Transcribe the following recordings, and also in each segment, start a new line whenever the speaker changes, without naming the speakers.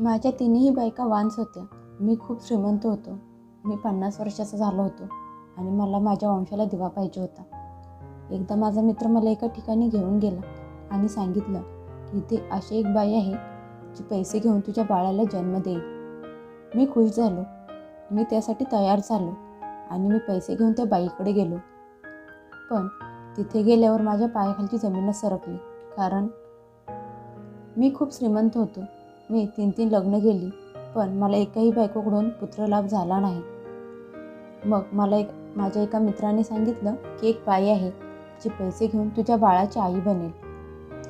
माझ्या तिन्ही बायका वान्स होत्या. मी खूप श्रीमंत होतो. मी पन्नास वर्षाचा झालो होतो. आणि मला माझ्या वंशाला दिवा पाहिजे होता. एकदा माझा मित्र मला एका ठिकाणी घेऊन गेला आणि सांगितलं की इथे अशी एक बाई आहे जी पैसे घेऊन तुझ्या बाळाला जन्म देईल. मी खुश झालो. मी त्यासाठी तयार झालो आणि मी पैसे घेऊन त्या बाईकडे गेलो. पण तिथे गेल्यावर माझ्या पायाखालची जमीनच सरकली. कारण मी खूप श्रीमंत होतो. मी तीन तीन लग्न केली पण मला एकाही बायकोकडून पुत्रलाभ झाला नाही. मग मला एक माझ्या एका मित्राने सांगितलं की एक बाई आहे जी पैसे घेऊन तुझ्या बाळाची आई बनेल.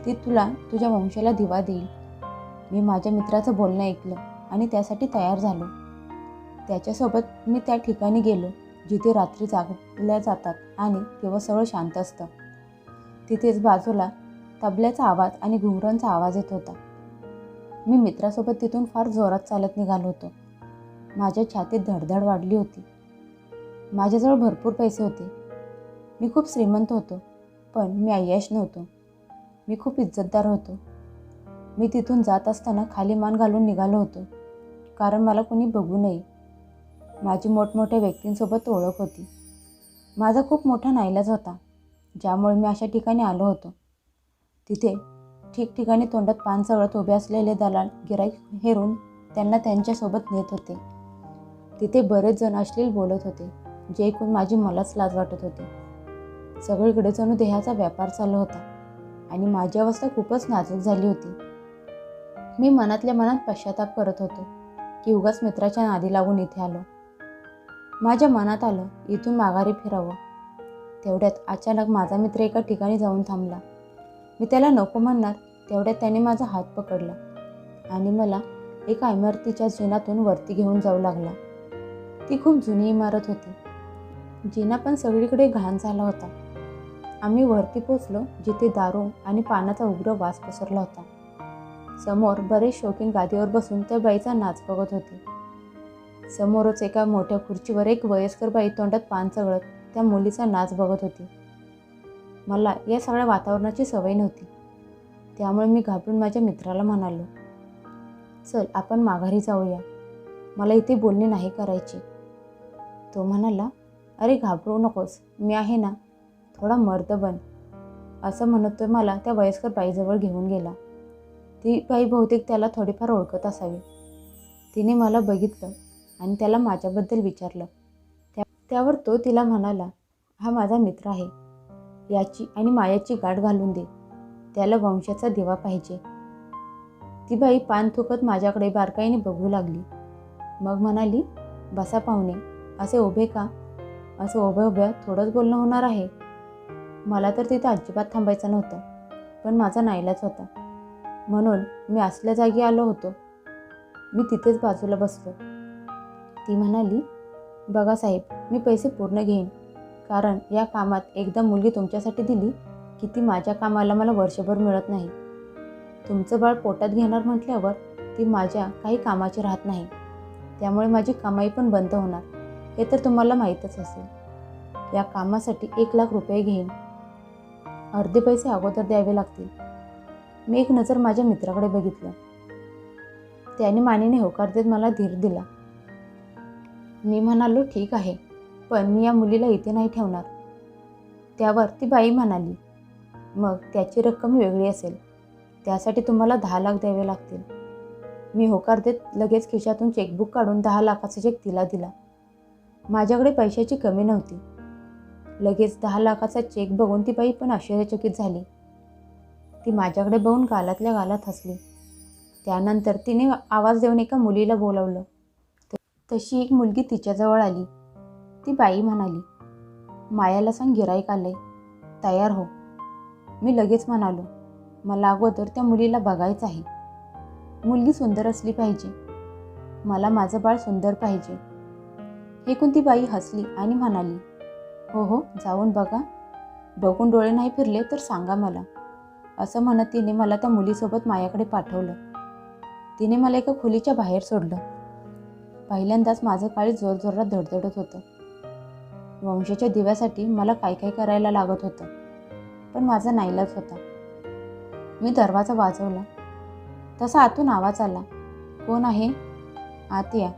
ती तुला तुझ्या वंशाला दिवा देईल. मी माझ्या मित्राचं बोलणं ऐकलं आणि त्यासाठी तयार झालो. त्याच्यासोबत मी त्या ठिकाणी गेलो जिथे रात्री जागल्या जातात आणि तेव्हा सगळं शांत असतं. तिथेच बाजूला तबल्याचा आवाज आणि घुंगरांचा आवाज येत होता. मी मित्रासोबत तिथून फार जोरात चालत निघालो होतो. माझ्या छातीत धडधड वाढली होती. माझ्याजवळ भरपूर पैसे होते. मी खूप श्रीमंत होतो पण मी अय्याश नव्हतो. मी खूप इज्जतदार होतो. मी तिथून जात असताना खाली मान घालून निघालो होतो कारण मला कोणी बघू नये. माझी मोठमोठ्या व्यक्तींसोबत ओळख होती. माझा खूप मोठा नाईलाज होता ज्यामुळे मी अशा ठिकाणी आलो होतो. तिथे ठिकठिकाणी तोंडात पान चळत उभे असलेले दलाल गिराईक हेरून त्यांना त्यांच्यासोबत नेत होते. तिथे बरेच जण अश्लील बोलत होते जे ऐकून माझी मलाच लाज वाटत होती. सगळीकडे जणू देहाचा व्यापार चालू होता आणि माझी अवस्था खूपच नाजूक झाली होती. मी मनातल्या मनात पश्चाताप करत होतो की उगाच मित्राच्या नादी लागून इथे आलो. माझ्या मनात आलं इथून माघारी फिरावं. तेवढ्यात अचानक माझा मित्र एका ठिकाणी जाऊन थांबला. मी त्याला नको म्हणणार तेवढ्यात त्याने माझा हात पकडला आणि मला एका इमारतीच्या जिनातून वरती घेऊन जाऊ लागला. ती खूप जुनी इमारत होती. जिना पण सगळीकडे घाण झाला होता. आम्ही वरती पोचलो जिथे दारू आणि पानाचा उग्र वास पसरला होता. समोर बरेच शौकीन गादीवर बसून त्या बाईचा नाच बघत होती. समोरच एका मोठ्या खुर्चीवर एक वयस्कर बाई तोंडात पान चगळत त्या मुलीचा नाच बघत होती. मला या सगळ्या वातावरणाची सवय नव्हती. त्यामुळे मी घाबरून माझ्या मित्राला म्हणालो चल आपण माघारी जाऊया. मला इथे बोलणे नाही करायची. तो म्हणाला अरे घाबरू नकोस. मी आहे ना थोडा मर्द बन. असं म्हणत तो मला त्या वयस्कर बाईजवळ घेऊन गेला. ती बाई बहुतेक त्याला थोडीफार ओळखत असावी. तिने मला बघितलं आणि त्याला माझ्याबद्दल विचारलं. त्या त्यावर तो तिला म्हणाला हा माझा मित्र आहे. याची आणि मायाची गाठ घालून दे. त्याला वंशाचा दिवा पाहिजे. ती बाई पान थुकत माझ्याकडे बारकाईने बघू लागली. मग म्हणाली बसा पाहुणे असे उभे का? असं उभ्या उभ्या थोडंच बोलणं होणार आहे. मला तर तिथं अजिबात थांबायचं नव्हतं पण माझा नाईलाच होता. म्हणून मी असल्या जागी आलो होतो. मी तिथेच बाजूला बसलो. ती म्हणाली बघा साहेब मी पैसे पूर्ण घेईन. कारण या कामात एकदा मुलगी तुमच्यासाठी दिली की ती माझ्या कामाला मला वर्षभर मिळत नाही. तुमचं बाळ पोटात घेणार म्हटल्यावर ती माझ्या काही कामाची राहत नाही. त्यामुळे माझी कमाई पण बंद होणार. हे तर तुम्हाला माहीतच असेल. या कामासाठी एक लाख रुपये घेईन. अर्धे पैसे अगोदर द्यावे लागतील. मी एक नजर माझ्या मित्राकडे बघितलं. त्याने मानेने होकार देत मला धीर दिला. मी म्हणालो ठीक आहे. पण मी या मुलीला इथे नाही ठेवणार. त्यावर ती बाई म्हणाली मग त्याची रक्कम वेगळी असेल. त्यासाठी तुम्हाला दहा लाख द्यावे लागतील. मी होकार देत लगेच खिशातून चेकबुक काढून दहा लाखाचा चेक तिला दिला. माझ्याकडे पैशाची कमी नव्हती. लगेच दहा लाखाचा चेक बघून ती बाई पण आश्चर्यचकित झाली. ती माझ्याकडे बघून गालातल्या गालात हसली. त्यानंतर तिने आवाज देऊन एका मुलीला बोलावलं. तशी एक मुलगी तिच्याजवळ आली. ती बाई म्हणाली मायाला सांग गिराईक आलंय. तयार हो. मी लगेच म्हणालो मला अगोदर त्या मुलीला बघायचं आहे. मुलगी सुंदर असली पाहिजे. मला माझं बाळ सुंदर पाहिजे. हे ती बाई हसली आणि म्हणाली हो हो जाऊन बघा. बघून डोळे नाही फिरले तर सांगा मला. असं म्हणत तिने मला त्या मुलीसोबत मायाकडे पाठवलं. तिने मला एका खोलीच्या बाहेर सोडलं. पहिल्यांदाच माझं काळी जोरजोरात धडधडत होतं. वंशाच्या दिव्यासाठी मला काय काय करायला लागत होतं. पण माझा नाईलाज होता. मी दरवाजा वाजवला. तसा आतून आवाज आला. कोण आहे? आत या.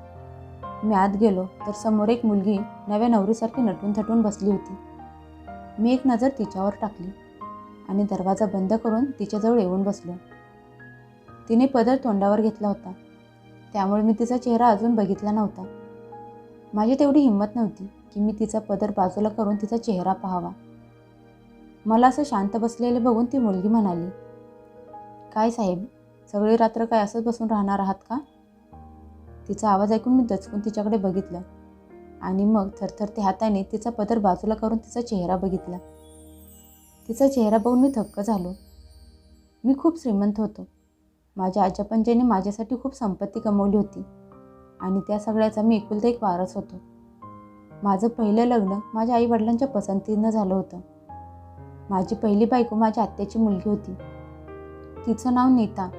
मी आत गेलो तर समोर एक मुलगी नव्या नवरीसारखी नटून थटून बसली होती. मी एक नजर तिच्यावर टाकली आणि दरवाजा बंद करून तिच्याजवळ येऊन बसलो. तिने पदर तोंडावर घेतला होता. त्यामुळे मी तिचा चेहरा अजून बघितला नव्हता. माझी तेवढी हिंमत नव्हती की मी तिचा पदर बाजूला करून तिचा चेहरा पाहावा. मला असं शांत बसलेले बघून ती मुलगी म्हणाली काय साहेब सगळी रात्र काय असंच बसून राहणार आहात का? तिचा आवाज ऐकून मी दचकून तिच्याकडे बघितलं आणि मग थरथरते हाताने तिचा पदर बाजूला करून तिचा चेहरा बघितला. तिचा चेहरा बघून मी थक्क झालो. मी खूप श्रीमंत होतो. माझ्या आजोपंजांनी माझ्यासाठी खूप संपत्ती कमवली होती. आणि त्या सगळ्याचा मी एकुलता एक वारस होतो. माझं पहिलं लग्न माझ्या आईवडिलांच्या पसंतीनं झालं होतं. माझी पहिली बायको माझ्या आत्याची मुलगी होती. तिचं नाव नीता.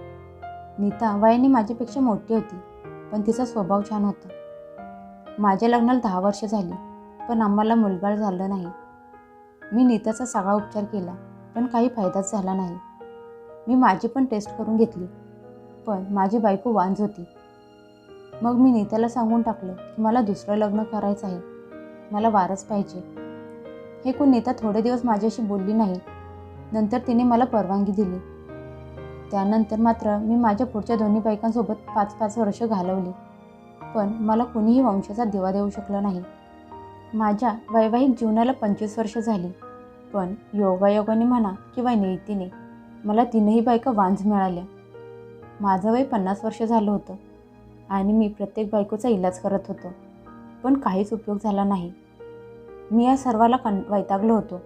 नीता वयाने माझ्यापेक्षा मोठी होती पण तिचा स्वभाव छान होता. माझ्या लग्नाला दहा वर्ष झाली पण आम्हाला मुलबाळ झालं नाही. मी नीताचा सगळा उपचार केला पण काही फायदाच झाला नाही. मी माझी पण टेस्ट करून घेतली पण माझी बायको वांज होती. मग मी नीताला सांगून टाकलं की मला दुसरं लग्न करायचं आहे. मला वारस पाहिजे. हे कोण नेता थोडे दिवस माझ्याशी बोलली नाही. नंतर तिने मला परवानगी दिली. त्यानंतर मात्र मी माझ्या पुढच्या दोन्ही बायकांसोबत पाच पाच वर्ष घालवली. पण मला कुणीही वंशाचा दिवा देऊ शकलं नाही. माझ्या वैवाहिक जीवनाला पंचवीस वर्ष झाली. पण योगायोगाने म्हणा किंवा नियतीने मला तीनही बायका वांझ मिळाल्या. माझं वय पन्नास वर्ष झालं होतं. आणि मी प्रत्येक बायकोचा इलाज करत होतो. पण काहीच उपयोग झाला नाही. मी या सर्वाला कं वैतागलो होतो.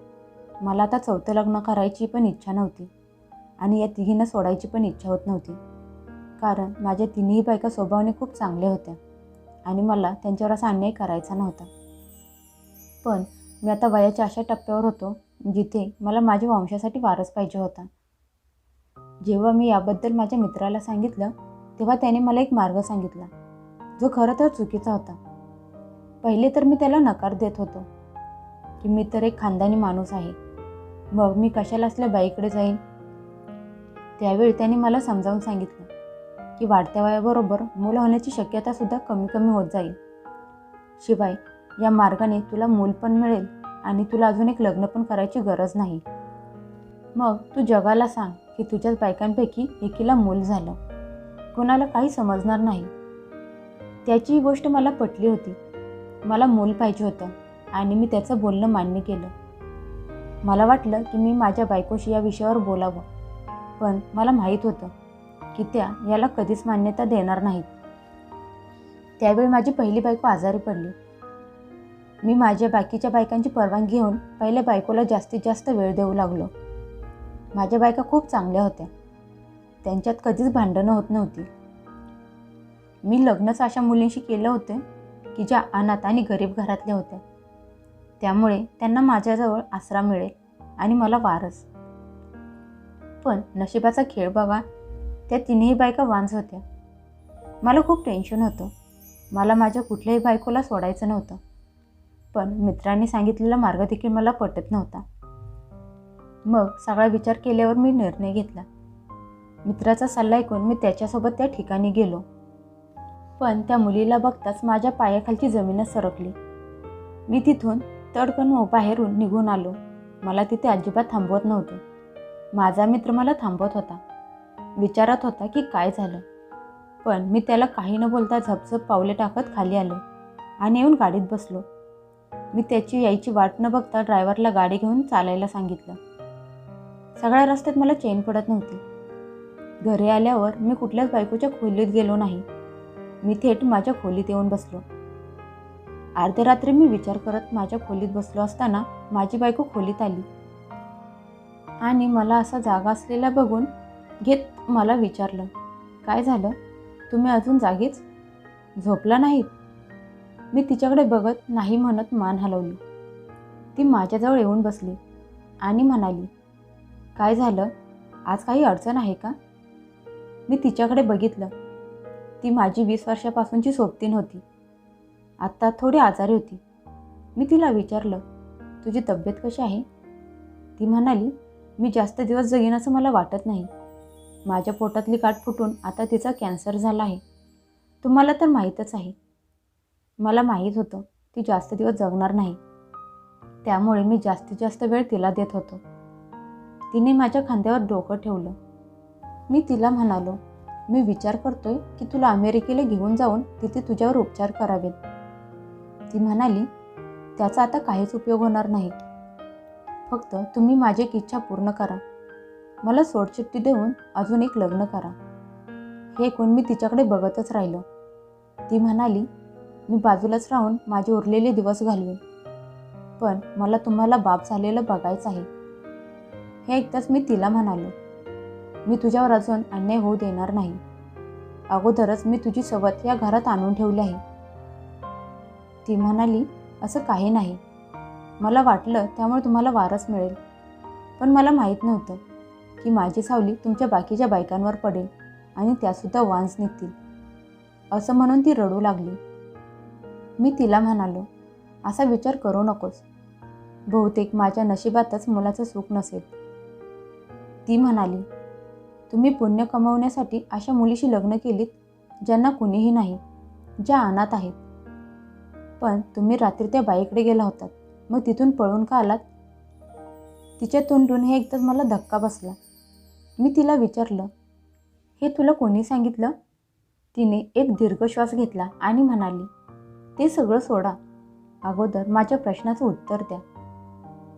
मला आता चौथं लग्न करायची पण इच्छा नव्हती. आणि या तिघींना सोडायची पण इच्छा होत नव्हती. कारण माझ्या तिन्ही बायका स्वभावाने खूप चांगल्या होत्या. आणि मला त्यांच्यावर असा अन्याय करायचा नव्हता. पण मी आता वयाच्या अशा टप्प्यावर होतो जिथे मला माझ्या वंशासाठी वारस पाहिजे होता. जेव्हा मी याबद्दल माझ्या मित्राला सांगितलं तेव्हा त्याने मला एक मार्ग सांगितला जो खरं तर चुकीचा होता. पहिले तर मी त्याला नकार देत होतो की मी तर एक खानदानी माणूस आहे. मग मी कशाला असल्या बाईकडे जाईन? त्यावेळी त्याने मला समजावून सांगितलं की वाढत्या वयाबरोबर मुलं होण्याची शक्यतासुद्धा कमी कमी होत जाईल. शिवाय या मार्गाने तुला मूल पण मिळेल आणि तुला अजून एक लग्न पण करायची गरज नाही. मग तू जगाला सांग की तुझ्याच बायकांपैकी एकीला मूल झालं. कोणाला काही समजणार नाही. त्याची ही गोष्ट मला पटली होती. मला मूल पाहिजे होतं आणि मी त्याचं बोलणं मान्य केलं. मला वाटलं की मी माझ्या बायकोशी या विषयावर बोलावं. पण मला माहीत होतं की त्या याला कधीच मान्यता देणार नाहीत. त्यावेळी माझी पहिली बायको आजारी पडली. मी माझ्या बाकीच्या बायकांची परवानगी घेऊन पहिल्या बायकोला जास्तीत जास्त वेळ देऊ लागलो. माझ्या बायका खूप चांगल्या होत्या. त्यांच्यात कधीच भांडणं होत नव्हती. मी लग्नच अशा मुलींशी केलं होते की ज्या अनाथ आणि गरीब घरातल्या होत्या. त्यामुळे त्यांना माझ्याजवळ आसरा मिळेल आणि मला वारस. पण नशिबाचा खेळ बघा त्या तिन्ही बायका वांज होत्या. मला खूप टेन्शन होतं. मला माझ्या कुठल्याही बायकोला सोडायचं नव्हतं. पण मित्रांनी सांगितलेला मार्ग देखील मला पटत नव्हता. मग सगळा विचार केल्यावर मी निर्णय घेतला. मित्राचा सल्ला ऐकून मी त्याच्यासोबत त्या ठिकाणी गेलो. पण त्या मुलीला बघताच माझ्या पायाखालची जमीनच सरकली. मी तिथून तडकन बाहेरून निघून आलो. मला तिथे अजिबात थांबवत नव्हतं. माझा मित्र मला थांबवत होता. विचारत होता की काय झालं? पण मी त्याला काही न बोलता झपझप पावले टाकत खाली आलो आणि येऊन गाडीत बसलो. मी त्याची यायची वाट न बघता ड्रायव्हरला गाडी घेऊन चालायला सांगितलं. सगळ्या रस्त्यात मला चेन पडत नव्हती. घरी आल्यावर मी कुठल्याच बायकोच्या खोलीत गेलो नाही. मी थेट माझ्या खोलीत येऊन बसलो. अर्ध्या रात्री मी विचार करत माझ्या खोलीत बसलो असताना माझी बायको खोलीत आली. आणि मला असा जागा असलेला बघून घेत मला विचारलं काय झालं? तुम्ही अजून जागीच झोपला नाहीत? मी तिच्याकडे बघत नाही म्हणत मान हलवली. ती माझ्याजवळ येऊन बसली आणि म्हणाली काय झालं? आज काही अडचण आहे का? मी तिच्याकडे बघितलं. ती माझी वीस वर्षापासूनची सोबतीन होती. आत्ता थोडी आजारी होती. मी तिला विचारलं तुझी तब्येत कशी आहे? ती म्हणाली मी जास्त दिवस जगीन असं मला वाटत नाही. माझ्या पोटातली गाठ फुटून आता तिचा कॅन्सर झाला आहे. तुम्हाला तर माहीतच आहे. मला माहीत होतं ती जास्त दिवस जगणार नाही. त्यामुळे मी जास्तीत जास्त वेळ तिला देत होतो. तिने माझ्या खांद्यावर डोकं ठेवलं. मी तिला म्हणालो मी विचार करतोय की तुला अमेरिकेला घेऊन जाऊन तिथे तुझ्यावर उपचार करावेत. ती म्हणाली त्याचा आता काहीच उपयोग होणार नाही. फक्त तुम्ही माझी एक इच्छा पूर्ण करा. मला सोडचिठ्ठी देऊन अजून एक लग्न करा. हे ऐकून मी तिच्याकडे बघतच राहिलो. ती म्हणाली मी बाजूलाच राहून माझे उरलेले दिवस घालवेन. पण मला तुम्हाला बाप झालेलं बघायचं आहे. हे ऐकताच मी तिला म्हणालो मी तुझ्यावर अजून अन्याय होऊ देणार नाही. अगोदरच मी तुझी सवत या घरात आणून ठेवली आहे. ती म्हणाली असं काही नाही. मला वाटलं त्यामुळे तुम्हाला वारस मिळेल. पण मला माहीत नव्हतं की माझी सावली तुमच्या बाकीच्या बायकांवर पडेल आणि त्यासुद्धा वांस निघतील. असं म्हणून ती रडू लागली. मी तिला म्हणालो असा विचार करू नकोस. बहुतेक माझ्या नशिबातच मुलाचं सुख नसेल. ती म्हणाली तुम्ही पुण्य कमवण्यासाठी अशा मुलीशी लग्न केलीत ज्यांना कुणीही नाही ज्या अनाथ आहेत. पण तुम्ही रात्री त्या बाईकडे गेला होतात. मग तिथून पळून का आलात? तिच्या तोंडून हे एकदाच मला धक्का बसला. मी तिला विचारलं हे तुला कोणी सांगितलं? तिने एक दीर्घ श्वास घेतला आणि म्हणाली ते सगळं सोडा. अगोदर माझ्या प्रश्नाचं उत्तर द्या.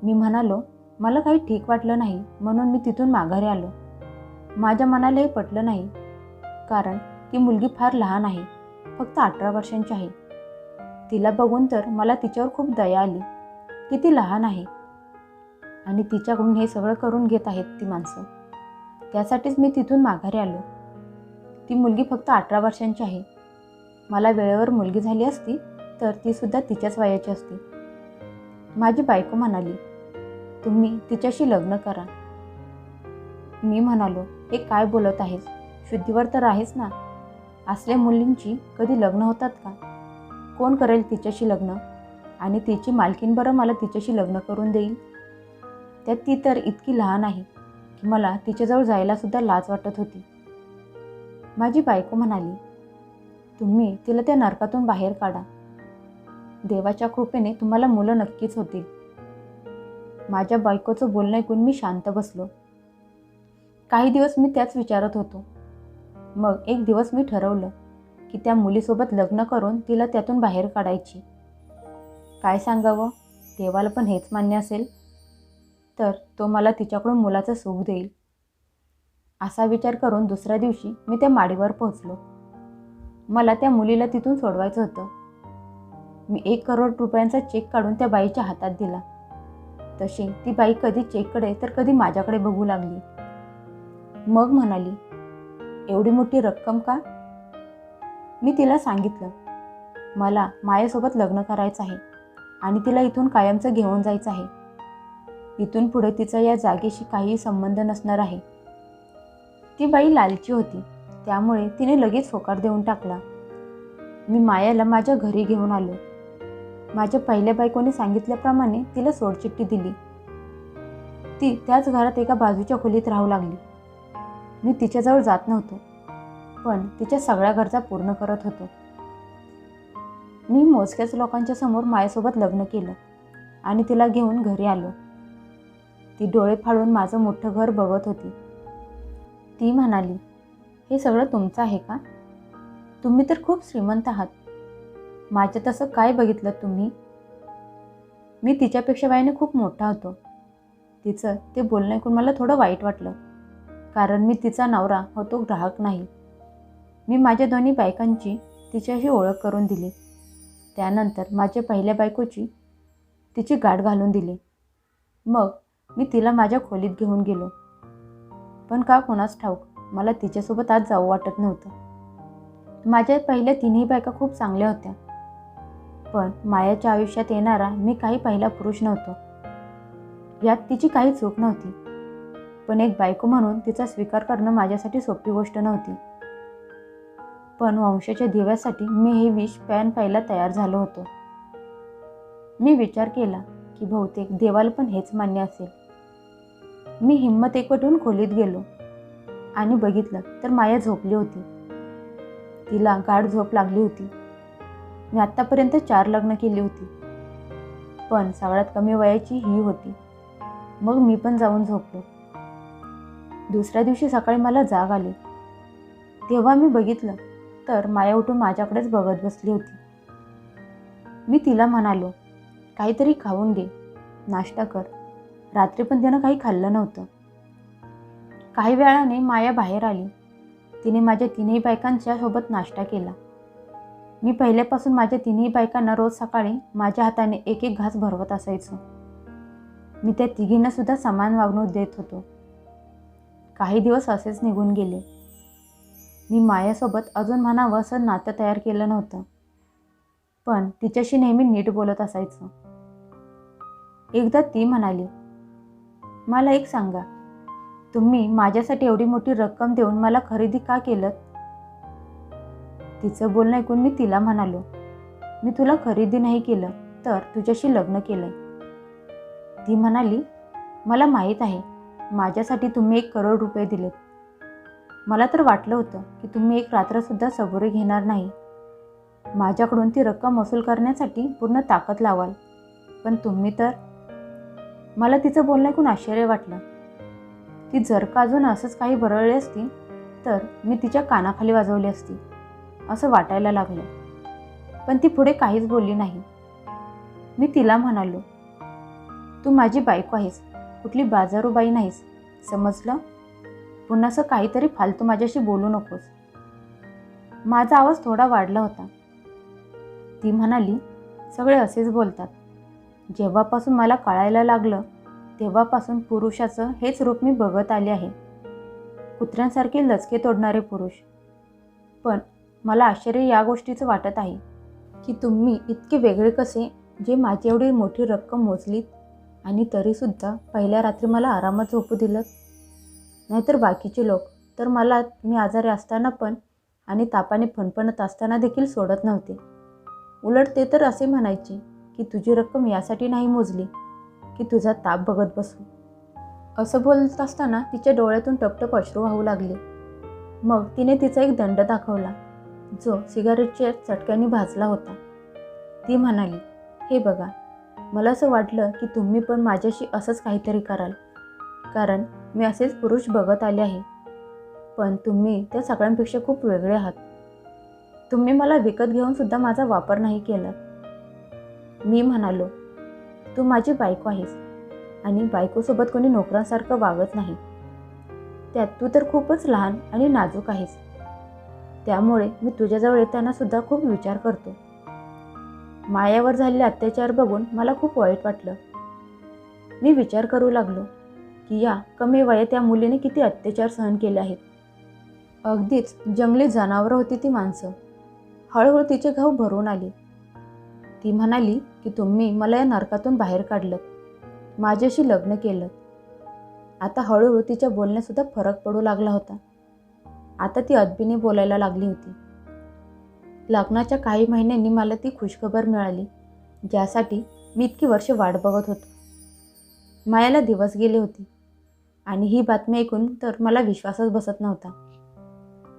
मी म्हणालो मला काही ठीक वाटलं नाही म्हणून मी तिथून माघारी आलो. माझ्या मनाला हे पटलं नाही. कारण ती मुलगी फार लहान आहे फक्त अठरा वर्षांची आहे. तिला बघून तर मला तिच्यावर खूप दया आली की ती लहान आहे. आणि तिच्याकडून हे सगळं करून घेत आहेत ती माणसं. त्यासाठीच मी तिथून माघारी आलो. ती मुलगी फक्त अठरा वर्षांची आहे. मला वेळेवर मुलगी झाली असती तर तीसुद्धा तिच्याच वयाची असती. माझी बायको म्हणाली तुम्ही तिच्याशी लग्न करा. मी म्हणालो हे काय बोलत आहेस? शुद्धीवर तर आहेस ना? असल्या मुलींची कधी लग्न होतात का? कोण करेल तिच्याशी लग्न? आणि तिची मालकीन बरं मला तिच्याशी लग्न करून देईल? त्यात ती तर इतकी लहान आहे की मला तिच्याजवळ जायलासुद्धा लाज वाटत होती. माझी बायको म्हणाली तुम्ही तिला त्या नरकातून बाहेर काढा. देवाच्या कृपेने तुम्हाला मुलं नक्कीच होतील. माझ्या बायकोचं बोलणं ऐकून मी शांत बसलो. काही दिवस मी त्याच विचारत होतो. मग एक दिवस मी ठरवलं की त्या मुलीसोबत लग्न करून तिला त्यातून बाहेर काढायची. काय सांगावं? देवाला पण हेच मान्य असेल. तर तो मला तिच्याकडून मुलाचं सुख देईल. असा विचार करून दुसऱ्या दिवशी मी त्या माडीवर पोहोचलो. मला त्या मुलीला तिथून सोडवायचं होतं. मी एक करोड रुपयांचा चेक काढून त्या बाईच्या हातात दिला. तशी ती बाई कधी चेककडे तर कधी माझ्याकडे बघू लागली. मग म्हणाली एवढी मोठी रक्कम का? मी तिला सांगितलं मला मायासोबत लग्न करायचं आहे आणि तिला इथून कायमचं घेऊन जायचं आहे. इथून पुढे तिचा या जागेशी काहीही संबंध नसणार आहे. ती बाई लालची होती त्यामुळे तिने लगेच होकार देऊन टाकला. मी मायाला माझ्या घरी घेऊन आलो. माझ्या पहिल्या बायकोने सांगितल्याप्रमाणे तिला सोडचिठ्ठी दिली. ती त्याच घरात एका बाजूच्या खोलीत राहू लागली. मी तिच्याजवळ जात नव्हतो पण तिच्या सगळ्या गरजा पूर्ण करत होतो. मी मोजक्याच लोकांच्या समोर मायासोबत लग्न केलं आणि तिला घेऊन घरी आलो. ती डोळे फाडून माझं मोठं घर बघत होती. ती म्हणाली हे सगळं तुमचं आहे का? तुम्ही तर खूप श्रीमंत आहात. माझ्या तसं काय बघितलं तुम्ही? मी तिच्यापेक्षा बाईने खूप मोठा होतो. तिचं ते बोलणं ऐकून मला थोडं वाईट वाटलं. कारण मी तिचा नवरा होतो ग्राहक नाही. मी माझ्या दोन्ही बायकांची तिच्याशी ओळख करून दिली. त्यानंतर माझ्या पहिल्या बायकोची तिची गाठ घालून दिली. मग मी तिला माझ्या खोलीत घेऊन गेलो. पण का कोणाच ठाऊक मला तिच्यासोबत आज जाऊ वाटत नव्हतं. माझ्या पहिल्या तिन्ही बायका खूप चांगल्या होत्या. पण मायाच्या आयुष्यात येणारा मी काही पहिला पुरुष नव्हतो. यात तिची काही चूक नव्हती. पण एक बायको म्हणून तिचा स्वीकार करणं माझ्यासाठी सोपी गोष्ट नव्हती. पण वंशाच्या दिव्यासाठी मी हे विष पॅन प्यायला तयार झालो होतो. मी विचार केला की बहुतेक देवाला पण हेच मान्य असेल. मी हिंमत एकवटून खोलीत गेलो आणि बघितलं तर माया झोपली होती. तिला गाढ झोप लागली होती. मी आत्तापर्यंत चार लग्न केली होती. पण सगळ्यात कमी वयाची ही होती. मग मी पण जाऊन झोपलो. दुसऱ्या दिवशी सकाळी मला जाग आली. तेव्हा मी बघितलं तर माया उठून माझ्याकडेच बघत बसली होती. मी तिला म्हणालो काहीतरी खाऊन घे नाश्ता कर. रात्री पण तिनं काही खाल्लं नव्हतं. काही वेळाने माया बाहेर आली. तिने माझ्या तिन्ही बायकांच्या सोबत नाश्ता केला. मी पहिल्यापासून माझ्या तिन्ही बायकांना रोज सकाळी माझ्या हाताने एक एक घास भरवत असायचो. मी त्या तिघींनासुद्धा समान वागणूक देत होतो. काही दिवस असेच निघून गेले. मी मायासोबत अजून म्हणावं असं नातं तयार केलं नव्हतं. पण तिच्याशी नेहमी नीट बोलत असायचं. एकदा ती म्हणाली मला एक सांगा तुम्ही माझ्यासाठी एवढी मोठी रक्कम देऊन मला खरेदी का केलं तिचं बोलणं ऐकून मी तिला म्हणालो मी तुला खरेदी नाही केलं तर तुझ्याशी लग्न केलंय. ती म्हणाली मला माहीत आहे माझ्यासाठी तुम्ही एक करोड रुपये दिलेत. मला तर वाटलं होतं की तुम्ही एक रात्रसुद्धा सबुरी घेणार नाही. माझ्याकडून ती रक्कम वसूल करण्यासाठी पूर्ण ताकद लावाल. पण तुम्ही तर? मला तिचं बोलणं ऐकून आश्चर्य वाटलं. ती जर का अजून असंच काही बरळली असती तर मी तिच्या कानाखाली वाजवली असती असं वाटायला लागलं. पण ती पुढे काहीच बोलली नाही. मी तिला म्हणालो तू माझी बायको आहेस. कुठली बाजारूबाई नाहीस. समजलं? पुन्हा असं काहीतरी फालतू माझ्याशी बोलू नकोस. माझा आवाज थोडा वाढला होता. ती म्हणाली सगळे असेच बोलतात. जेव्हापासून मला कळायला लागलं तेव्हापासून पुरुषाचं हेच रूप मी बघत आले आहे. कुत्र्यांसारखे लचके तोडणारे पुरुष. पण मला आश्चर्य या गोष्टीचं वाटत आहे की तुम्ही इतके वेगळे कसे जे माझी एवढी मोठी रक्कम मोजलीत आणि तरीसुद्धा पहिल्या रात्री मला आरामात झोपू दिलं. नाहीतर बाकीचे लोक तर मला मी आजारी असताना पण आणि तापाने फणफणत असताना देखील सोडत नव्हते. उलट ते तर असे म्हणायचे की तुझी रक्कम यासाठी नाही मोजली की तुझा ताप बघत बसू. असं बोलत असताना तिच्या डोळ्यातून टपटप अश्रू वाहू लागले. मग तिने तिचा एक दंड दाखवला जो सिगारेटच्या चटक्याने भाजला होता. ती म्हणाली हे बघा मला असं वाटलं की तुम्ही पण माझ्याशी असंच काहीतरी कराल. कारण मी असेच पुरुष बघत आले आहे. पण तुम्ही त्या सगळ्यांपेक्षा खूप वेगळे आहात. तुम्ही मला विकत घेऊन सुद्धा माझा वापर नाही केला. मी म्हणालो तू माझी बायको आहेस आणि बायकोसोबत कोणी नोकरांसारखं वागत नाही. त्यात तू तर खूपच लहान आणि नाजूक आहेस. त्यामुळे मी तुझ्याजवळ येताना सुद्धा खूप विचार करतो. मायावर झालेले अत्याचार बघून मला खूप वाईट वाटलं. मी विचार करू लागलो की या कमी वयात त्या मुलीने किती अत्याचार सहन केले आहेत. अगदीच जंगली जनावरं होती ती माणसं. हळूहळू तिचे घाव भरून आले. ती म्हणाली की तुम्ही मला या नरकातून बाहेर काढलं माझ्याशी लग्न केलं आता हळूहळू तिच्या बोलण्यातसुद्धा फरक पडू लागला होता. आता ती अदबीने बोलायला लागली होती. लग्नाच्या काही महिन्यांनी मला ती खुशखबर मिळाली ज्यासाठी मी इतकी वर्ष वाट बघत होतो. मायाला दिवस गेले होते आणि ही बातमी ऐकून तर मला विश्वासच बसत नव्हता.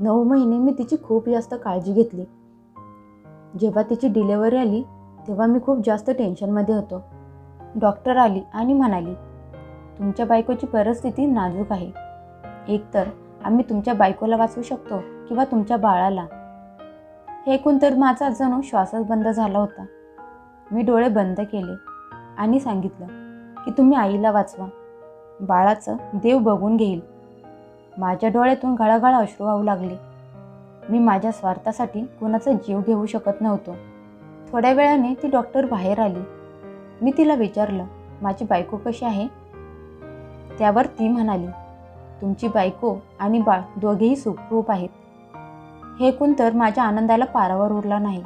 नऊ महिने मी तिची खूप जास्त काळजी घेतली. जेव्हा तिची डिलेवरी आली तेव्हा मी खूप जास्त टेन्शनमध्ये होतो. डॉक्टर आली आणि म्हणाली तुमच्या बायकोची परिस्थिती नाजूक आहे. एकतर आम्ही तुमच्या बायकोला वाचवू शकतो किंवा तुमच्या बाळाला. हे ऐकून तर माझा जणू श्वासच बंद झाला होता. मी डोळे बंद केले आणि सांगितलं की तुम्ही आईला वाचवा. बाळाचं देव बघून घेईल. माझ्या डोळ्यातून गळागळा अश्रू वाहू लागले. मी माझ्या स्वार्थासाठी कोणाचा जीव घेऊ शकत नव्हतो. थोड्या वेळाने ती डॉक्टर बाहेर आली. मी तिला विचारलं माझी बायको कशी आहे? त्यावर ती म्हणाली तुमची बायको आणि बाळ दोघेही सुखरूप आहेत. हे ऐकून तर माझ्या आनंदाला पारावर उरला नाही.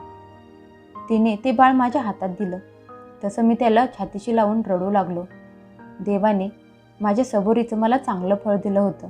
तिने ते बाळ माझ्या हातात दिलं. तसं मी त्याला छातीशी लावून रडू लागलो. देवाने माझ्या सबोरीचं मला चांगलं फळ दिलं होतं.